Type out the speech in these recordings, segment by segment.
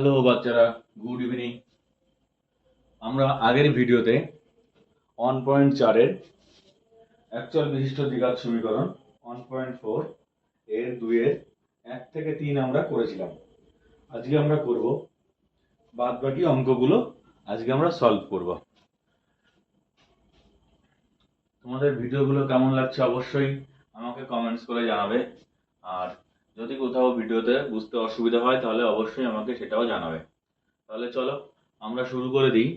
Hello বাচ্চারা। Good evening আমরা আগের ভিডিওতে ওয়ান পয়েন্ট চারের অ্যাকচুয়াল বিশিষ্ট দ্বিঘাত সমীকরণ ওয়ান পয়েন্ট ফোর এর দুইয়ের এক থেকে তিন আমরা করেছিলাম। আজকে আমরা করব বাদ বাকি অঙ্কগুলো আজকে আমরা সলভ করব। তোমাদের ভিডিওগুলো কেমন লাগছে অবশ্যই আমাকে কমেন্টস করে জানাবে। আর যদি কোথাও ভিডিওতে বুঝতে অসুবিধা হয়, তাহলে অবশ্যই আমাকে সেটাও জানাবে। তাহলে চলো, আমরা শুরু করে দিই।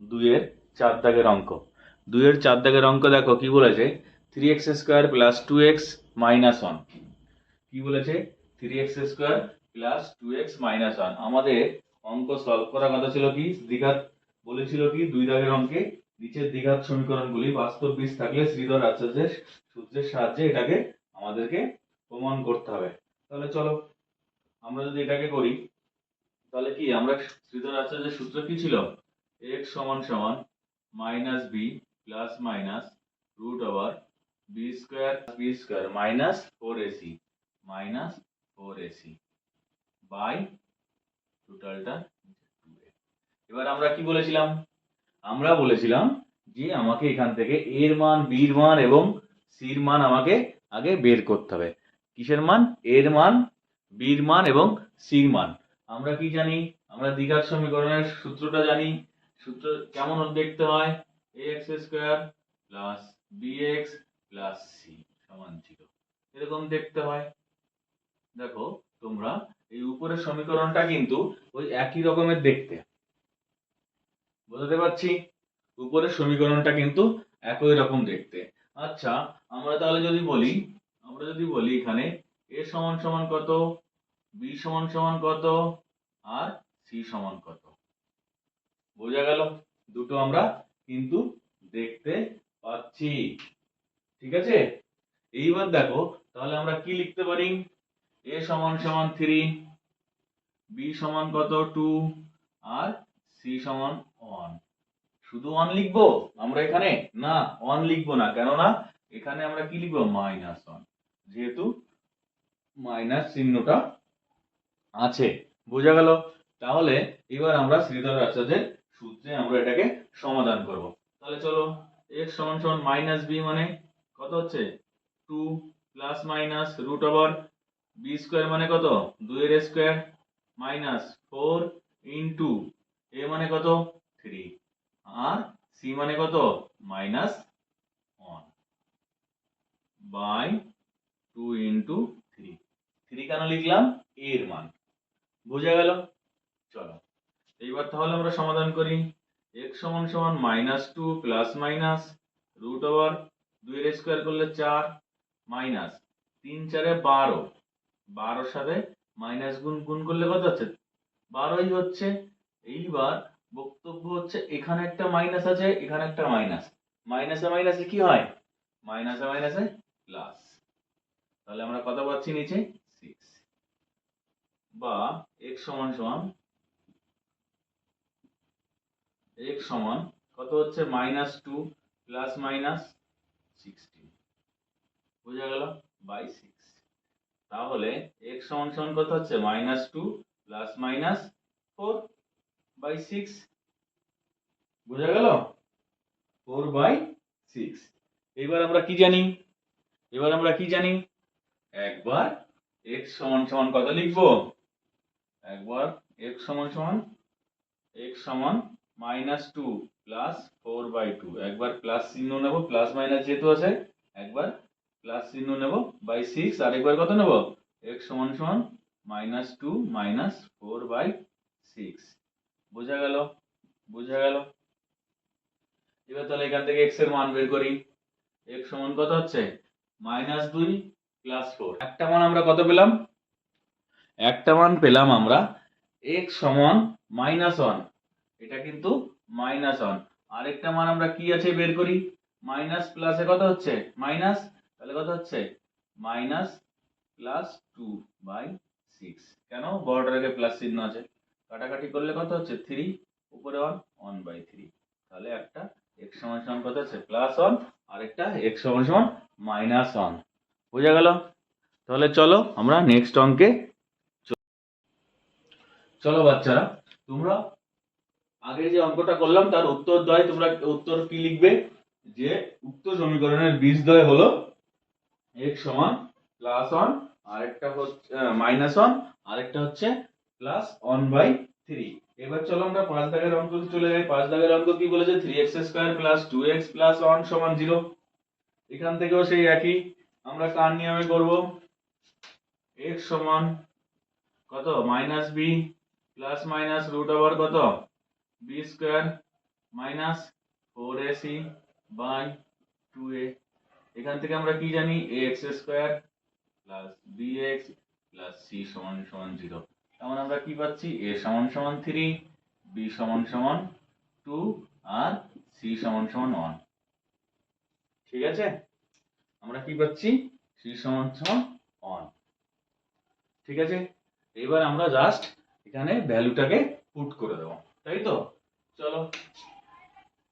দুইয়ের চার দাগের অঙ্ক। দুইয়ের চার দাগের অঙ্ক দেখো, কি বলেছে? Three x square plus two x minus one কি বলেছে? Three x square plus two x minus one আমাদের অঙ্ক সলভ করার কথা ছিল কি? দ্বিঘাত বলেছিল কি? দুই দাগের অঙ্কে। নিচের দ্বিঘাত সমীকরণগুলি বাস্তব বীজ থাকলে শ্রীধর আচার্যের সূত্রের সাহায্যে এটাকে আমাদেরকে প্রমাণ করতে হবে। তাহলে চলো, আমরা যদি এটাকে করি, তাহলে কি, আমরা শ্রীধর আচার্যের সূত্র কি ছিল? x সমান সমান minus B plus minus root over B square B square minus four AC minus four AC by টোটালটা এবার আমরা কি বলেছিলাম? আমরা বলেছিলাম যে আমাকে এখান থেকে এর মান বির মান এবং সির মান আমাকে আগে বের করতে হবে। কিসের মান? এর মান, বির মান এবং সির মান। আমরা কি জানি? আমরা দ্বিঘাত সমীকরণের সূত্রটা জানি। সূত্র কেমন দেখতে হয়? A x square plus B x plus C সমান জিরো এরকম দেখতে হয়। দেখো, তোমরা এই উপরের সমীকরণটা কিন্তু ওই একই রকমের দেখতে। বোঝাতে পারছি? উপরের সমীকরণটা কিন্তু একই রকম দেখতে। আচ্ছা আমরা তাহলে যদি বলি আমরা যদি বলি এখানে, এ সমান সমান কত? বি সমান সমান কত? আর সি সমান কত? বোঝা গেল? দুটো আমরা কিন্তু দেখতে পাচ্ছি। ঠিক আছে? এইবার দেখো, তাহলে আমরা কি লিখতে পারি? এ সমান সমান থ্রি, বি সমান কত? টু, আর সি সমান ওয়ান। শুধু ওয়ান লিখব আমরা এখানে? না, ওয়ান লিখব না। কেননা এখানে আমরা কি লিখব? Minus one. যেহেতু মাইনাস চিহ্নটা আছে। বোঝা গেল? তাহলে এবার আমরা শ্রীধর আচার্যের সূত্রে আমরা এটাকে সমাধান করব। তাহলে চলো, x সমান সমান মাইনাস বি মানে কত হচ্ছে? Two plus minus root over B square মানে কত? দুইয়ের square minus four into A মানে কত? থ্রি আর সি মানে কত? Minus one by two into three three কেন লিখলাম? এর মান। বোঝা গেল? চলো। এইবার তাহলে আমরা সমাধান করি। x সমান সমান minus two plus minus root over দুইয়ের স্কোয়ার করলে চার মাইনাস তিন চারে বারো। বারোর সাথে মাইনাস গুণ গুণ করলে কত হচ্ছে? বারোই হচ্ছে। এইবার বক্তব্য হচ্ছে এখানে একটা মাইনাস আছে, এখানে একটা মাইনাস মাইনাসে মাইনাসে কি হয়? মাইনাসে মাইনাসে প্লাস তাহলে আমরা কত পাচ্ছি নিচে? সিক্স বা x সমান সমান x সমান কত হচ্ছে? Minus two plus minus sixteen বোঝা গেল? বাই সিক্স তাহলে x সমান সমান কত হচ্ছে? Minus two plus minus four by six বোঝা গেল? ফোর বাই সিক্স এবার আমরা কি জানি? এবার আমরা কি জানি? একবার x সমান সমান কত লিখব? একবার x সমান সমান, x সমান minus two plus four by two একবার প্লাস চিহ্ন নেব প্লাস মাইনাস যেহেতু আছে, একবার প্লাস চিহ্ন নেব বাই সিক্স আর একবার কত নেব? এক্স সমান সমান minus two minus four by six বোঝা গেল? বোঝা গেল? এবার তাহলে এখান থেকে এক্সের মান বের করি। এক্স সমান কত হচ্ছে? মাইনাস দুই প্লাস ফোর একটা মান আমরা কত পেলাম? একটা মান পেলাম আমরা এক্স সমান মাইনাস ওয়ান এটা কিন্তু মাইনাস ওয়ান আরেকটা মান আমরা কি আছে বের করি? মাইনাস প্লাসে কত হচ্ছে? মাইনাস তাহলে কত হচ্ছে? Minus plus two by six কেন? বর্ডার প্লাস চিহ্ন আছে। কাটাকাটি করলে কত হচ্ছে? থ্রি উপরে ওয়ান ওয়ান বাই থ্রি তাহলে একটা এক্স সমান সমান কত হচ্ছে প্লাস ওয়ান আরেকটা এক্স সমান সমান মাইনাস ওয়ান বোঝা গেল? তাহলে চলো আমরা নেক্সট অঙ্কে চলো বাচ্চারা, তোমরা আগে যে অঙ্কটা করলাম তার উত্তর দয় তোমরা উত্তর কি লিখবে? যে উক্ত সমীকরণের বীজদ্বয় হলো x সমান প্লাস ওয়ান আরেকটা হচ্ছে মাইনাস ওয়ান আরেকটা হচ্ছে প্লাস ওয়ান বাই থ্রি এবার চলো আমরা পাঁচ দাগের অঙ্ক চলে যাই। পাঁচ দাগের অঙ্ক কি বলেছে? Three x square plus two x plus one সমান জিরো এখান থেকেও সেই একই। আমরা কার নিয়মে করব? এক্স সমান কত? Minus B plus minus root over কত? B square minus four A C by two A এখান থেকে আমরা কি জানি? A x square plus B x plus C সমান সমান জিরো তার আমরা কি পাচ্ছি? এ সমান সমান থ্রি বি সমান সমান টু আর সি সমান সমান ওয়ান ঠিক আছে? আমরা কি পাচ্ছি? সি সমান সমান ওয়ান ঠিক আছে? এবার আমরা জাস্ট এখানে ভ্যালুটাকে পুট করে দেবো। তাই তো? চলো।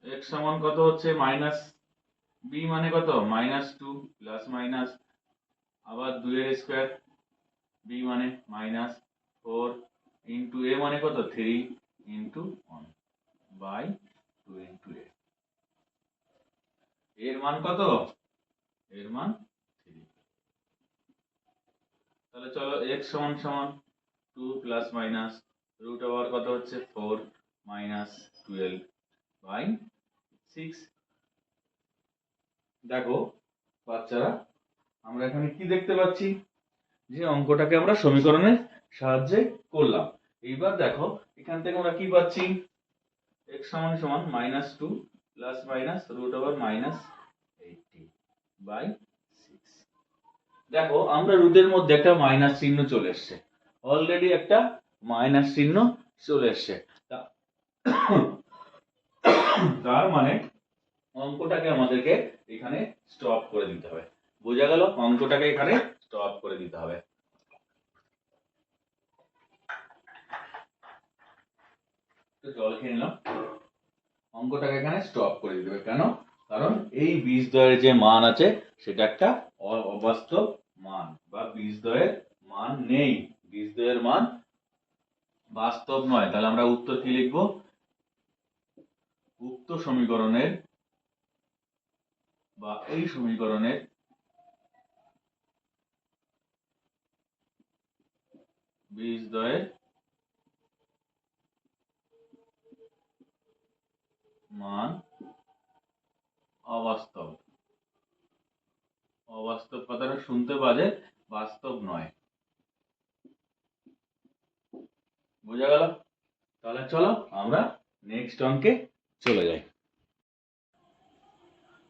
x সমান কত হচ্ছে? মাইনাস বি মানে কত? মাইনাস টু প্লাস মাইনাস আবার দুইয়ের স্কোয়ার বি মানে মাইনাস ফোর ইন্টু এ মানে কত? Three into one by two into A এর মান কত? এর মান থ্রি। তাহলে চলো x সমান সমান two plus minus root over কত হচ্ছে? Four minus twelve by six দেখো, বাচ্চারা, আমরা এখানে কি দেখতে পাচ্ছি? যে অঙ্কটাকে আমরা সমীকরণের সাহায্যে করলাম। এইবার দেখো, এখান থেকে আমরা কি পাচ্ছি? x সমান সমান minus two plus minus root over minus by দেখো, আমরা রুটের মধ্যে একটা মাইনাস চিহ্ন চলে এসছে। অলরেডি একটা মাইনাস চিহ্ন চলে এসছে। তার মানে অঙ্কটাকে আমাদেরকে এখানে স্টপ করে দিতে হবে। বোঝা গেল? অঙ্কটাকে এখানে স্টপ করে দিতে হবে। জল খেয়ে নিলাম। অঙ্কটাকে এখানে স্টপ করে দিতে হবে। কেন? কারণ এই বীজদ্বয়ের যে মান আছে, সেটা একটা অবাস্তব মান বা বীজদ্বয়ের মান নেই। বীজদ্বয়ের মান বাস্তব নয়। তাহলে আমরা উত্তর কি লিখব? উক্ত সমীকরণের বা এই সমীকরণের বীজদ্বয়ের মান অবাস্তব। অবাস্তব কথাটা শুনতে বাজে, বাস্তব নয়। বোঝা গেল? তাহলে চলো, আমরা নেক্সট অঙ্কে চলে যাই।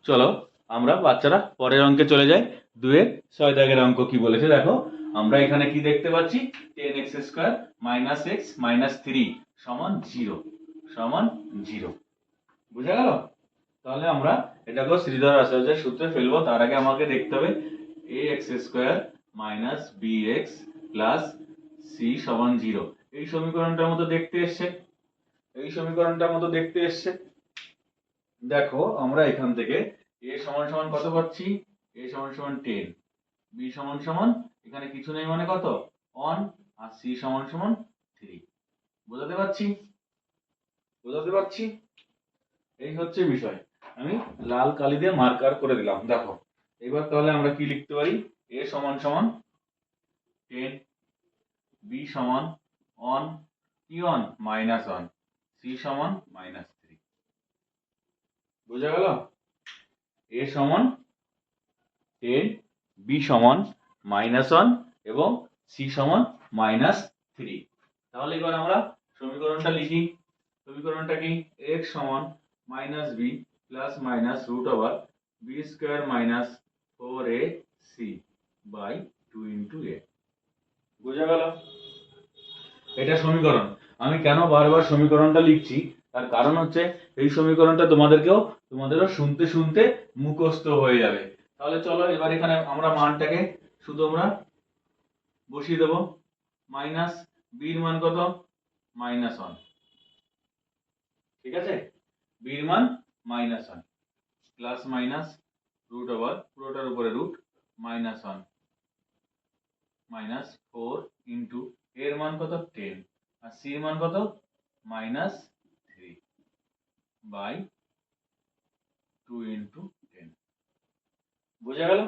চলো, আমরা বাচ্চারা পরের অঙ্কে চলে যাই। দুয়ের ছয় দাগের অঙ্ক কি বলেছে দেখো? আমরা এখানে কি দেখতে পাচ্ছি? Ten x square minus x minus three সমান জিরো সমান জিরো বুঝা গেল? তাহলে আমরা এটাকে শ্রীধর আচার্যের সূত্রে ফেলব, তার আগে আমাকে দেখতে হবে A x square minus B x plus C সমান জিরো এই সমীকরণটার মতো দেখতে এসছে, এই সমীকরণটার মতো দেখতে এসছে। দেখো, আমরা এখান থেকে এ সমান সমান কত পাচ্ছি? এ সমান সমান টেন বি সমান সমান, এখানে কিছু নেই মানে কত? ওয়ান আর সি সমান সমান থ্রি বোঝাতে পারছি? বোঝাতে পারছি? এই হচ্ছে বিষয়। আমি লাল কালি দিয়ে মার্কার করে দিলাম, দেখো। এবার তাহলে আমরা কি লিখতে পারি? এ সমান সমান টেন বি সমান অন কি ওয়ান মাইনাস ওয়ান সি সমান মাইনাস থ্রি বোঝা গেল? এ সমান টেন বি সমান মাইনাস ওয়ান এবং সি সমান মাইনাস থ্রি তাহলে এবার আমরা সমীকরণটা লিখি। সমীকরণটা কি? এক্স সমান minus B plus minus root over B square minus four A C by two into A বোঝা গেল? এটা সমীকরণ। আমি কেন বারবার সমীকরণটা লিখছি? তার কারণ হচ্ছে এই সমীকরণটা তোমাদেরকেও, তোমাদেরও শুনতে শুনতে মুখস্থ হয়ে যাবে। তাহলে চলো এবার এখানে আমরা মানটাকে শুধু আমরা বসিয়ে দেবো। মাইনাস বির মান কত? মাইনাস ওয়ান ঠিক আছে? বির মান minus one plus minus root over পুরোটার উপরে root minus one minus four into এর মান কত? টেন আর সি এর মান কত? Minus three by two into ten বোঝা গেল?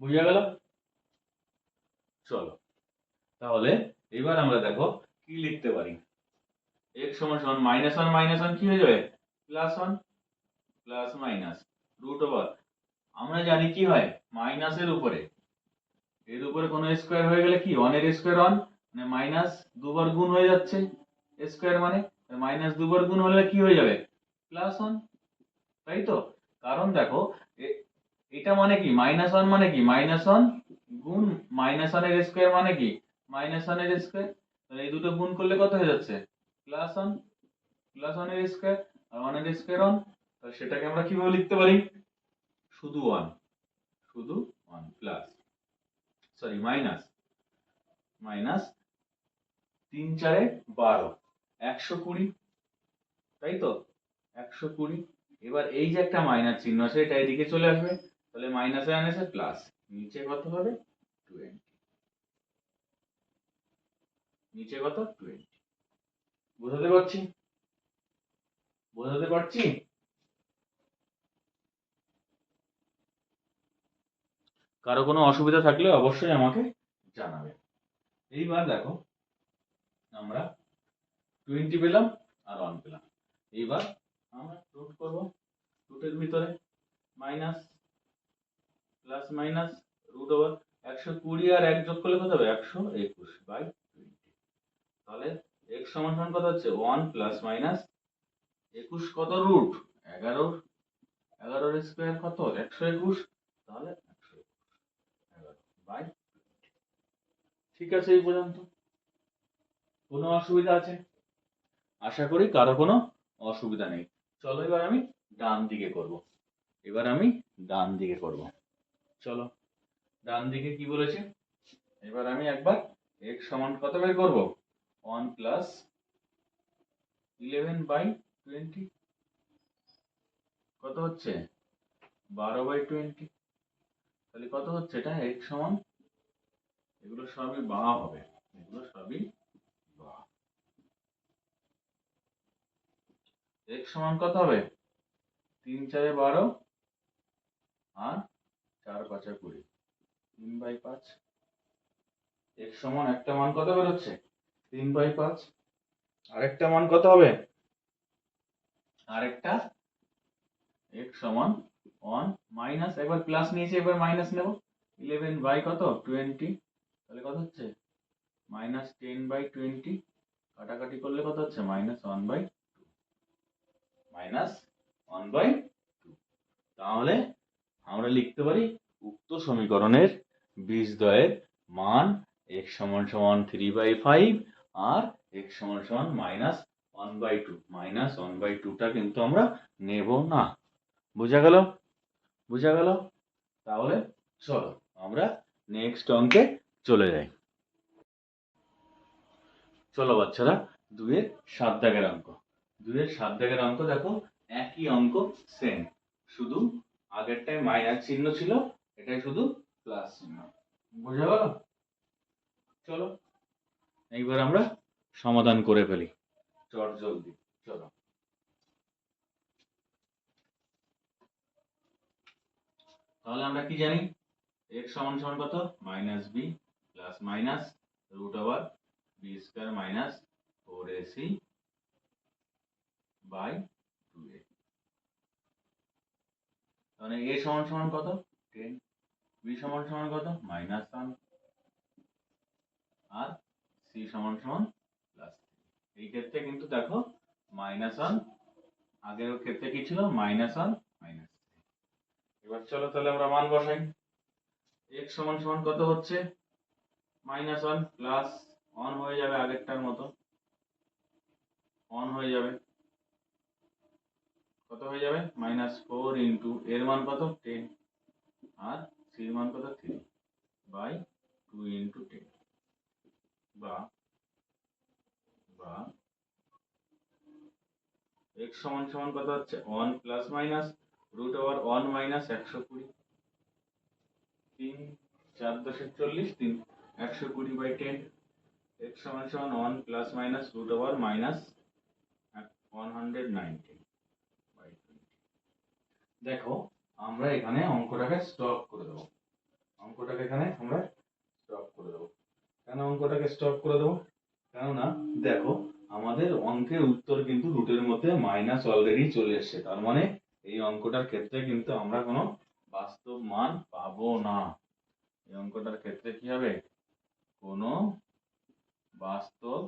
বোঝা গেল? চলো। তাহলে এবার আমরা দেখো কি লিখতে পারি। X সমান সমান মাইনাস ওয়ান মাইনাস ওয়ান কি হয়ে যাবে? Plus one plus minus root over আমরা জানি কি হয়? মাইনাসের উপরে। এর উপরে কোনো স্কোয়ার হয়ে গেলে কি? ওয়ানের স্কোয়ার ওয়ান মানে মাইনাস দুবার গুণ হয়ে যাচ্ছে স্কোয়ার মানে। মাইনাস দুবার গুণ হলে কি হয়ে যাবে? প্লাস ওয়ান তাই তো? কারণ দেখো এটা মানে কি? মাইনাস ওয়ান মানে কি? মাইনাস ওয়ান গুণ মাইনাস ওয়ানের স্কোয়ার মানে কি? মাইনাস ওয়ানের স্কোয়ার তাহলে এই দুটো গুণ করলে কত হয়ে যাচ্ছে? প্লাস ওয়ান প্লাস ওয়ানের স্কোয়ার আর ওয়ানের স্কোয়ার ওয়ান তাহলে সেটাকে আমরা কীভাবে লিখতে পারি? শুধু ওয়ান শুধু one plus sorry minus minus তিন চারে বারো, একশো কুড়ি, তাই তো? একশো কুড়ি, এবার এই যে একটা মাইনাস চিহ্ন আছে, এটা এদিকে চলে আসবে, তাহলে মাইনাসে আনেছে প্লাস নিচে কত হবে? টোয়েন্টি নিচে কত? টোয়েন্টি বোঝাতে পারছি? বোঝাতে পারছি? কারও কোনো অসুবিধা থাকলে অবশ্যই আমাকে জানাবে। এইবার দেখো, আমরা টোয়েন্টি পেলাম আর ওয়ান পেলাম। এইবার আমরা রুট করব রুটের ভিতরে minus plus minus root over একশো কুড়ি আর এক যোগ করলে কত হবে? একশো একুশ বাই টোয়েন্টি তাহলে এক্স সমান কত হচ্ছে? ওয়ান প্লাস মাইনাস একুশ কত রুট এগারোর এগারোর স্কোয়ার কত? একশো একুশ। তাহলে একুশ এগারো। বাই ঠিক আছে এই পর্যন্ত। কোনো অসুবিধা আছে? আশা করি কারও কোনো অসুবিধা নেই। চলো এবার আমি ডান দিকে করব। এবার আমি ডান দিকে করব। চলো। ডান দিকে কি বলেছে? এবার আমি একবার এক সমান কত বের করব? One plus eleven by twenty কত হচ্ছে? বারো বাই টোয়েন্টি তাহলে কত হচ্ছে এটা? X সমান? এগুলো সবই বা হবে। এগুলো সবই বা। X সমান কত হবে? তিন চারে বারো আর চার পাঁচে কুড়ি। তিন বাই পাঁচ। X সমান একটা মান কত বেরোচ্ছে? তিন বাই পাঁচ। আরেকটা মান কত হবে? আরেকটা। x সমান ওয়ান মাইনাস একবার প্লাস নিয়েছি এবার মাইনাস নেব। ইলেভেন বাই কত? টোয়েন্টি তাহলে কত হচ্ছে? মাইনাস টেন বাই টোয়েন্টি কাটাকাটি করলে কত হচ্ছে? Minus one by two minus one by two তাহলে আমরা লিখতে পারি উক্ত সমীকরণের বীজদ্বয়ের মান x সমান সমান থ্রি বাই ফাইভ আর এক্স সমান সমান minus one by two minus one by টুটা কিন্তু আমরা নেব না। বোঝা গেল? বোঝা গেল? তাহলে চলো আমরা নেক্সট অঙ্কে চলে যাই। চলো বাচ্চারা দুয়ের সাত দাগের অঙ্ক। দুয়ের সাত দাগের অঙ্ক দেখো, একই অঙ্ক সেম শুধু আগেরটায় মাইনাস চিহ্ন ছিল, এটাই শুধু প্লাস চিহ্ন। বোঝা গেল? চলো। এইবার আমরা সমাধান করে ফেলি। চট জলদি, চলো। তাহলে আমরা কি জানি? x সমান সমান কত? Minus B plus minus root over B square minus four AC by two A তাহলে এ সমান সমান কত? টেন বি সমান সমান কত? মাইনাস ওয়ান আর সি সমান সমান প্লাস এই ক্ষেত্রে কিন্তু দেখো মাইনাস ওয়ান আগের ক্ষেত্রে কি ছিল? মাইনাস ওয়ান মাইনাস এবার চলো তাহলে আমরা মান বসাই। x সমান সমান কত হচ্ছে? মাইনাস ওয়ান প্লাস অন হয়ে যাবে আগেরটার মতো। অন হয়ে যাবে। কত হয়ে যাবে? মাইনাস ফোর ইন্টু এর মান কত? টেন আর সির মান কত? Three by two into ten বা বা, x সমান সমান কত হচ্ছে? One plus minus root over one minus একশো কুড়ি। তিন, চার দশে চল্লিশ, তিন, একশো কুড়ি বাই টেন এক্স সমান সমান one plus minus root over minus one hundred ninety by twenty দেখো, আমরা এখানে অঙ্কটাকে স্টপ করে দেবো। অঙ্কটাকে এখানে আমরা স্টপ করে দেবো। কেন অঙ্কটাকে স্টপ করে দেবো? কেননা, দেখো, আমাদের অঙ্কের উত্তর কিন্তু রুটের মধ্যে মাইনাস অলরেডি চলে এসছে। তার মানে এই অঙ্কটার ক্ষেত্রে কিন্তু আমরা কোনো বাস্তব মান পাবো না। এই অঙ্কটার ক্ষেত্রে কি হবে? কোনো বাস্তব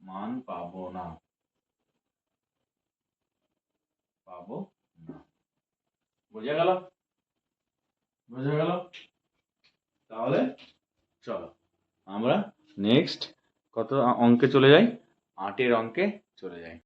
মান পাবো না। পাবো না। বোঝা গেল? বোঝা গেল? তাহলে চলো আমরা নেক্সট কত অঙ্কে চলে যাই? আটের অঙ্কে চলে যাই।